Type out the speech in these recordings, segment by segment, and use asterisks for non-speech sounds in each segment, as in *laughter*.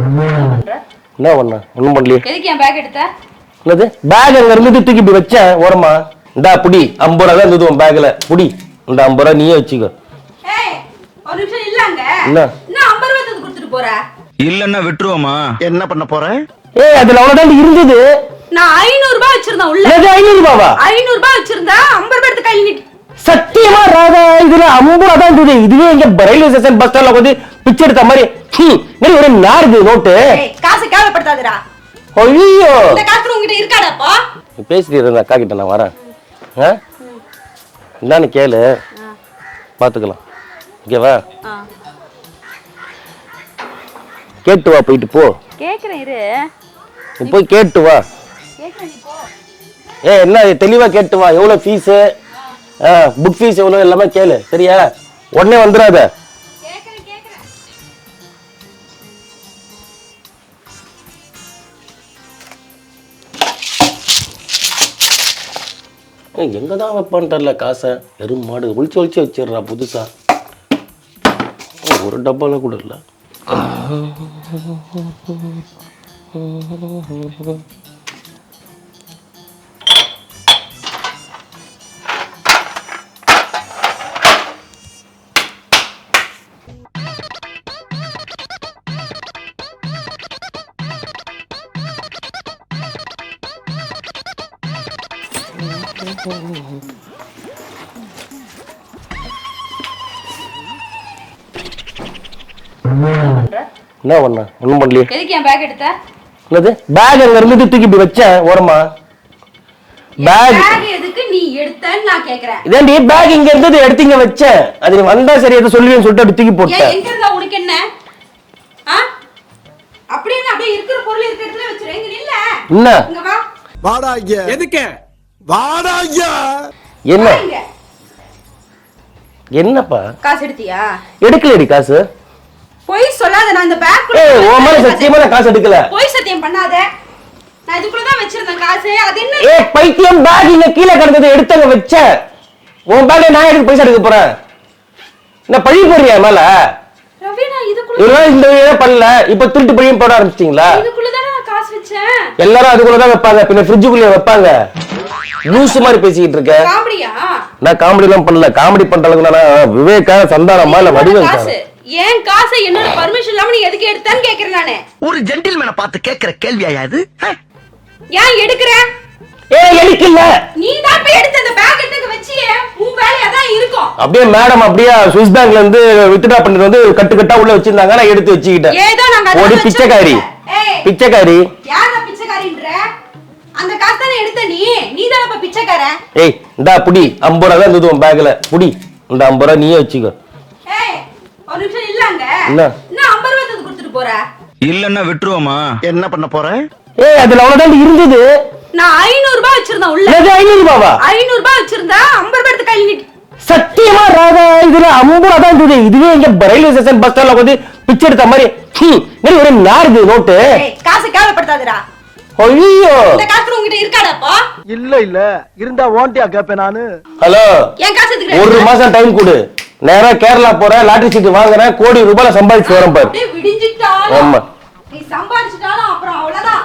என்ன பண்ண? ஒண்ணும் பண்ணலையே. எதுக்கு என் பேக் எடுத்த? என்னது? பேக் அங்க இருந்து தூக்கி இப்படி வச்சேன் ஓரமா. இந்தா புடி. ஐம்பது ரூபா தான் இருந்தது உன் பேக்ல புடி. இந்த ஐம்பது ரூபா நீயே வச்சுக்கோ. ஏய் ஒரு நிமிஷம் இல்லங்க என்ன? என்ன ஐம்பது ரூபாய் தந்து கொடுத்துட்டு போற? இல்லன்னா விட்டுருவோமா? என்ன பண்ண போற? ஏய் அதுல அவ்வளவுதான் இருந்தது. நான் ஐநூறு ரூபாய் வச்சிருந்தேன் உள்ள. என்னது ஐநூறு ரூபாவா? ஐநூறு ரூபாய் வச்சிருந்தா ஐம்பது ரூபாய் எடுத்து கையில் நீட்டி. சத்தியமா ராதா இதுல ஐம்பது ரூபா தான் இருந்தது. இதுவே இங்க ரயில்வே ஸ்டேஷன் பஸ் ஸ்டாண்ட்ல வந்து பிச்சை எடுத்த மாதிரி மாதிரி ஒரு நாருது நோட்டு. காசு கேவலப்படுத்தாதடா. ஐயோ இந்த காசு உங்ககிட்ட இருக்காடாப்பா? பேசிட்டு இருந்த அக்கா கிட்ட நான் வரேன். ஆ? என்னன்னு கேளு. பாத்துக்கலாம். ஓகேவா கேட்டு வா போயிட்டு போ. கேக்குறேன் இரு. நீ போய் கேட்டு வா. நீ ஏ என்ன தெளிவா கேட்டு வா. எவ்வளவு ஃபீஸ் புக் ஃபீஸ் எவ்வளவு? எல்லாமே கேளு. சரியா? உடனே வந்துடாத. எங்கே தான் வைப்பான்னு தெரில காசை? வெறும் மாடு ஒழிச்சு ஒளிச்சு வச்சிடுறா புதுசாக ஒரு டப்பால கூட இல்லை. என்ன பண்ண? ஒன்றும் பண்ணலையே. எதுக்கு என் பேக் எடுத்த? என்னது? பேக் அங்க இருந்து தூக்கி இப்படி வச்சேன் ஓரமா? பேக் பேக் எதுக்கு நீ எடுத்தன்னு நான் கேக்குறேன். இதாண்டி பேக் இங்க இருந்தது எடுத்து இங்க வச்சேன் அது நீ வந்தா சரி எதை சொல்லுவேன்னு சொல்லிட்டு அப்படி தூக்கி ஏன் போட்டேன் எங்க இருந்தா உனக்கு என்ன? ஆ? அப்படியே அப்படியே இருக்கிற பொருள் இருக்கிற இடத்துல வச்சிரு. இங்க இல்ல என்ன? இங்க வா. வாடா இங்க. எதுக்கு? வாடா இங்க என்ன என்னப்பா? காசு எடுத்தியா? எடுக்கலடி காசு. பொய் சொல்லாத நான் இந்த பேக் ஏய் உன் மேல சத்தியமா நான் காசு எடுக்கல. பொய் சத்தியம் பண்ணாத. நான் இதுக்குள்ள தான் வச்சிருந்தேன் காசு. அது என்ன? ஏ பைத்தியம் பேக் இங்க கீழே கிடந்தது எடுத்து அங்க வச்சேன் உன் பேக்ல நான் எதுக்கு பைசா எடுக்க போறேன்? என்ன பழி போடுறியா என் மேல? ரவி நான் இதுக்குள்ள இவ்வளவு இந்த வேலையே பண்ணல இப்ப திருட்டு பழியும் போட ஆரம்பிச்சிட்டீங்களா? இதுக்குள்ள தான் நான் காசு வச்சேன். எல்லாரும் அதுக்குள்ளதான் வைப்பாங்க பின்ன ஃப்ரிட்ஜுக்குள்ளே வைப்பாங்க. லூசு மாதிரி பேசிக்கிட்டு இருக்க. காமெடியா? நான் காமெடி எல்லாம் பண்ணல. காமெடி பண்ற அளவுக்கு நான் விவேகா சந்தானமா இல்ல வடிவம் காசு? ஏன் காசை என்னோட பர்மிஷன் இல்லாம நீ எதுக்கு எடுத்தேன்னு கேக்குறேன் நானு. ஒரு ஜென்டில்மேனை பார்த்து கேட்கிற கேள்வியா இது? ஏன் எடுக்கிற? ஏ எடுக்கல. நீ தான் போய் எடுத்து அந்த பேக் எடுத்து வச்சியே. உன் வேலையா தான் இருக்கும். அப்படியே மேடம் அப்படியே சுவிஸ் பேங்க்ல இருந்து வித்ட்ரா பண்ணிட்டு வந்து கட்டு கட்டா உள்ள வச்சிருந்தாங்க. நான் எடுத்து வச்சுக்கிட்டேன். ஏதோ நாங்க ஒரு. பிச்சைக்காரி. ஏய் பிச்சைக்காரி. யார பிச்சைக்காரின்ற? அந்த காசு தானே எடுத்த நீ நீ தானே இப்ப பிச்சைக்காரன்? ஏய் இந்தா புடி. ஐம்பது ரூபா தான் இருந்தது உன் பேக்ல புடி. இந்த ஐம்பது ரூபா நீயே வச்சுக்கோ. ஏய் ஒரு நிமிஷம் இல்லங்க என்ன? என்ன ஐம்பது ரூபாய் தந்து கொடுத்துட்டு போற? இல்லன்னா விட்டுருவோமா என்ன பண்ண போற? ஏய் அதுல அவ்வளவுதான் இருந்தது. நான் ஐநூறு ரூபாய் வச்சிருந்தேன் உள்ள. ஐநூறு ரூபாவா? ஐநூறு ரூபாய் வச்சிருந்தா ஐம்பது ரூபாய் எடுத்து கையில் சத்தியமா ராதா இதுல ஐம்பது ரூபா தான் இருந்தது. இதுவே இங்க ரயில்வே ஸ்டேஷன் பஸ் ஸ்டாண்ட்ல வந்து பிச்சை எடுத்த மாதிரி. மாதிரி ஒரு நாருது நோட்டு ஏய் காசை கேவலப்படுத்தாதடா. ஐயோ! இந்த காசு உங்ககிட்ட இருக்காடாப்பா? இல்ல இல்ல. இருந்தா ஓண்டியா கேப்பேன் நானு. ஹலோ! என் காசு எதுக்கு ஒரு மாசம் டைம் கொடு. நேரா கேரளா போறேன் லாட்டரி சீட்டு வாங்குறேன் கோடி ரூபாய் சம்பாதிச்சு வரேன் பாரு. விடிஞ்சிட்டாலும். ஆமா. நீ சம்பாதிச்சிட்டாலும் அப்புறம் அவ்வளவுதான்.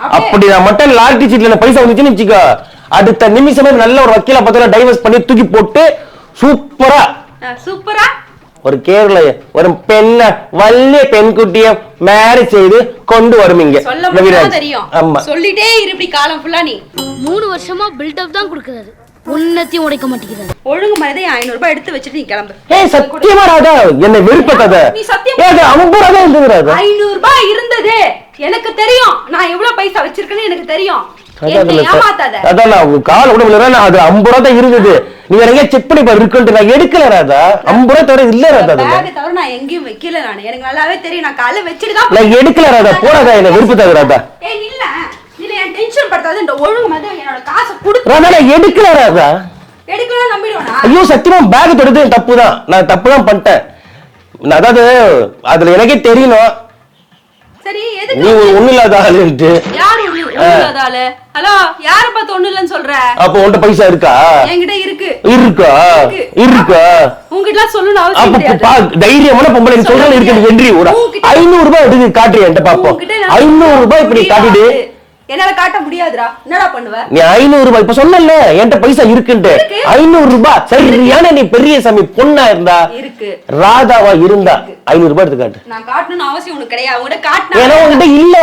அப்படியே. அப்படி நான் மட்டும் லாட்டரி சீட்ல பைசா வந்துச்சுன்னு வச்சுக்கோ. அடுத்த நிமிஷமே நல்ல ஒரு வக்கீல பத்தில டைவர்ஸ் பண்ணி தூக்கி போட்டு சூப்பரா. சூப்பரா? ஒரு கேரள ஒரு பெண்ண வள்ளிய பெண்குட்டிய மேரேஜ் செய்து கொண்டு வரும் இங்க. ஆமா. சொல்லிட்டே இரு இப்படி காலம் ஃபுல்லா நீ. மூணு வருஷமா பில்டப் தான் கொடுக்கறாரு. உன்னத்தையும் உடைக்க மாட்டேங்கிறாரு. ஒழுங்கு மாதிரி ஐநூறு ரூபாய் எடுத்து வச்சுட்டு நீ கிளம்பு. ஏய் சத்தியமா ராதா? என்னை வெறுப்பக்காத நீ சத்தியம் ஏய், ஐம்பது ரூபா தான் இருந்தது ராதா. ஐநூறு ரூபாய் இருந்தது. எனக்கு தெரியும். நான் எவ்வளவு பைசா வச்சிருக்கேன்னு எனக்கு தெரியும். அதான் கால் கூட விழுறேன் நான் அது ஐம்பது ரூபா தான் இருந்தது. நீ எங்கேயா செக் பண்ணி பாரு இருக்குன்ட்டு நான் எடுக்கல ராதா. ஐம்பது ரூபா தவிர இல்ல ராதா தவிர நான் எங்கேயும் வைக்கல நான். எனக்கு நல்லாவே தெரியும். நான் காலைல வச்சுட்டு தான் நான் எடுக்கல ராதா. போடாதா என்ன வெறுப்பு ராதா. ஏய் இல்ல இல்ல என் டென்ஷன் படுத்தாத. இந்த ஒழுங்கு மாதிரி என்னோட காசை கொடுத்து ராதா நான் எடுக்கல ராதா. எடுக்கலாம் நம்பிடுவேனா? ஐயோ சத்தியமா பேக் தொடுது தப்பு தான். நான் தப்பு தான் பண்ணிட்டேன். அதாவது அதுல எனக்கே தெரியணும். சரி எதுக்கு ஒரு ஒண்ணு இல்லாத ஆளுன்ட்டு யார் ஒண்ணு இல்லாத ஆளு? ஹலோ யார பார்த்து ஒண்ணு இல்லைன்னு சொல்ற? அப்ப உன்கிட்ட பைசா இருக்கா? என்கிட்ட இருக்கு. இருக்கா? இருக்கு. உங்ககிட்ட சொல்லணும் அவசியம் அப்ப கிடையாது. தைரியமான பொம்பளை நீ சொல்றது இருக்கு வென்றி உன்கிட்ட- ஐநூறு ரூபாய் எடுத்து காட்டுறியா என்கிட்ட? பாப்போம். உன்கிட்ட நான் ஐநூறு ரூபாய் இப்ப நீ காட்டிடு. என்னால காட்ட முடியாதுடா. என்னடா பண்ணுவ? நீ ஐநூறு ரூபாய் இப்ப சொன்னல என்கிட்ட பைசா இருக்குன்ட்டு. இருக்கு. ஐநூறு ரூபாய் சரியான நீ பெரிய சாமி பொண்ணா இருந்தா இருக்கு. ராதாவா இருந்தா ஐநூறு ரூபாய் எடுத்து காட்டு. நான் காட்டணும்னு அவசியம் உனக்கு கிடையாது. உங்ககிட்ட காட்டினா ஏன்னா உன்கிட்ட இல்ல.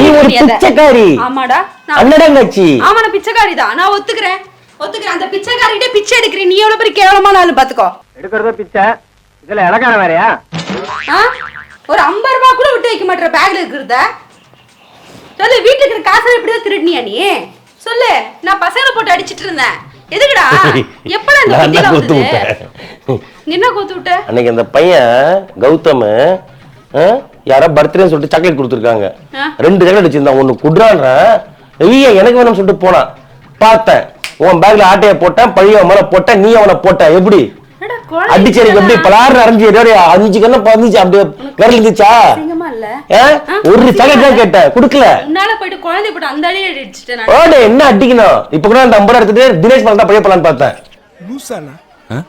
நீ ஒரு. பிச்சைக்காரி. ஆமாடா. நான் அண்ணடங்காச்சி ஆமா நான் பிச்சைக்காரி தான் நான் ஒத்துக்கிறேன். ஒத்துக்கிறேன். அந்த பிச்சைக்காரிட்டே பிச்சை எடுக்கிறேன். நீ எவ்வளவு பெரிய கேவலமான ஆளு பாத்துக்கோ. எடுக்கிறத பிச்சை. இதுல இலக்கார வேறையா? ஒரு ஐம்பது ரூபாய் கூட விட்டு வைக்க மாட்டேற பேக்ல இருக்கிறத. சொல்லு வீட்டுல இருக்கிற காசை எப்படியோ திருடினியா நீ? சொல்லு நான் பசங்களை போட்டு அடிச்சிட்டு இருந்தேன். எதுக்குடா? *laughs* எப்படா இந்த? விட்டேன். நீ என்ன கோத்து விட்ட? அன்னைக்கு அந்த பையன் கௌதம் யாரோ பர்த்டே சொல்லிட்டு சாக்லேட் கொடுத்துருக்காங்க. ரெண்டு சாக்லேட் வச்சிருந்தான் ஒன்னு குடுறான்றேன் ஐயா எனக்கு வேணும்னு சொல்லிட்டு போனான். பார்த்தேன். உன் பேக்ல ஆட்டைய போட்டேன் பழைய மேல போட்டேன் நீ அவனை போட்ட. எப்படி? அடிச்சேரிக்கு எப்படி பலாறு அரைஞ்சு அஞ்சு கண்ணு பதினஞ்சு அப்படியே விரல் இருந்துச்சா? ஒரு சாக்லேட் தான் கேட்டேன். கொடுக்கல. உன்னால போயிட்டு குழந்தை போட்டு அந்த அடியே அடிச்சிட்டேன் நான். ஓடு என்ன அடிக்கணும்? இப்ப கூட அந்த ஐம்பது எடுத்துட்டு தினேஷ் மேல தான் பழைய போலான்னு பார்த்தேன். லூசானா?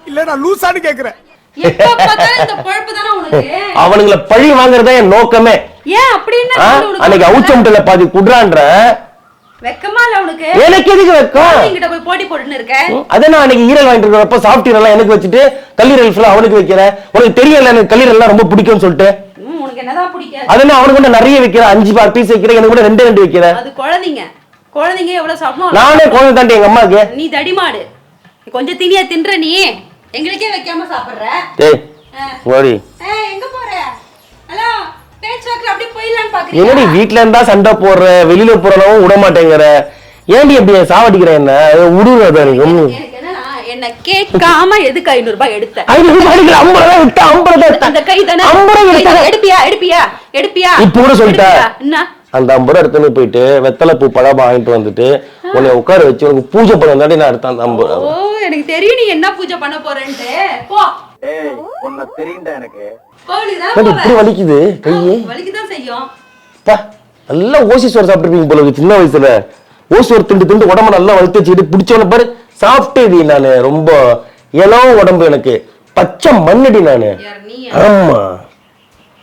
இல்ல நான் லூசான்னு கேக்குறேன். எப்ப பார்த்தாலும் இந்த பொழப்பு தானே உனக்கு? அவனுங்களை பழி வாங்குறதா என் நோக்கமே? அன்னைக்கு அவுச்ச முட்டையில பாதி குடுறான்ற. எனக்கு எதுக்கு வைக்கும்? போட்டி போட்டுன்னு இருக்க? அதே நான் அன்னைக்கு ஈரல் வாங்கிட்டு இருக்கிறப்ப சாஃப்ட் எனக்கு வச்சுட்டு கல்லீரல் ஃபுல்லா அவனுக்கு வைக்கிறேன் உனக்கு தெரியல எனக்கு கல்லீரல்லாம் ரொம்ப பிடிக்கும்னு சொல்லிட்டு. ம், உனக்கு என்னதான் பிடிக்காது? அதே நான் அவனுக்கு கூட நிறைய வைக்கிறேன். அஞ்சு பார் பீஸ் வைக்கிறேன். எனக்கு கூட ரெண்டு ரெண்டு வைக்கிறேன். அது குழந்தைங்க. குழந்தைங்க எவ்வளவு சாப்பிடணும்? நானே குழந்தை தாண்டி எங்க அம்மாக்கு நீ தடிமாடு. கொஞ்சம் திணியா தின்ற நீ. எங்களுக்கே வைக்காம சாப்பிடுற. டேய் ஆ. ஓடி. ஏய், எங்க போற? ஹலோ. பேச்சுவாக்குல அப்படியே போயிடலான்னு என்னடி வீட்ல இருந்தா சண்டை போடுற வெளியில போறனவும் விட மாட்டேங்கிற. ஏன்டி அப்படி சாவடிக்கிற என்ன? என்ன கேட்காம எதுக்கு ஐநூறு ரூபாய் எடுத்த? ஐநூறு ரூபாய் அடிக்கல ஐம்பது ரூபாய் விட்டா ஐம்பது ரூபாய் இந்த கை தானே? ஐம்பது ரூபாய் எடுப்பியா எடுப்பியா எடுப்பியா? இப்ப கூட சொல்லிட்ட. அந்த ஐம்பது ரூபா எடுத்துன்னு போயிட்டு வெத்தலை பூ பழம் வாங்கிட்டு வந்துட்டு உன்னை உட்கார வச்சு உனக்கு பூஜை பண்ண நான் எடுத்தேன் அந்த ஐம்பது ஓ எனக்கு தெரியும் நீ என்ன பூஜை பண்ண போறேன்ட்டு. போ. உன்னை எனக்கு. இப்படி வலிக்குது? கையே வலிக்குதான் செய்யும். பா நல்லா ஓசி சோறு சாப்பிட்டுருப்பீங்க போல சின்ன வயசுல. ஓசி சோறு திண்டு திண்டு உடம்ப நல்லா வளர்த்து வச்சுக்கிட்டு பிடிச்சவன பாரு சாப்பிட்டேடி நானு. ரொம்ப இளம் உடம்பு எனக்கு. பச்சை மண்ணடி நானு. ஆமா.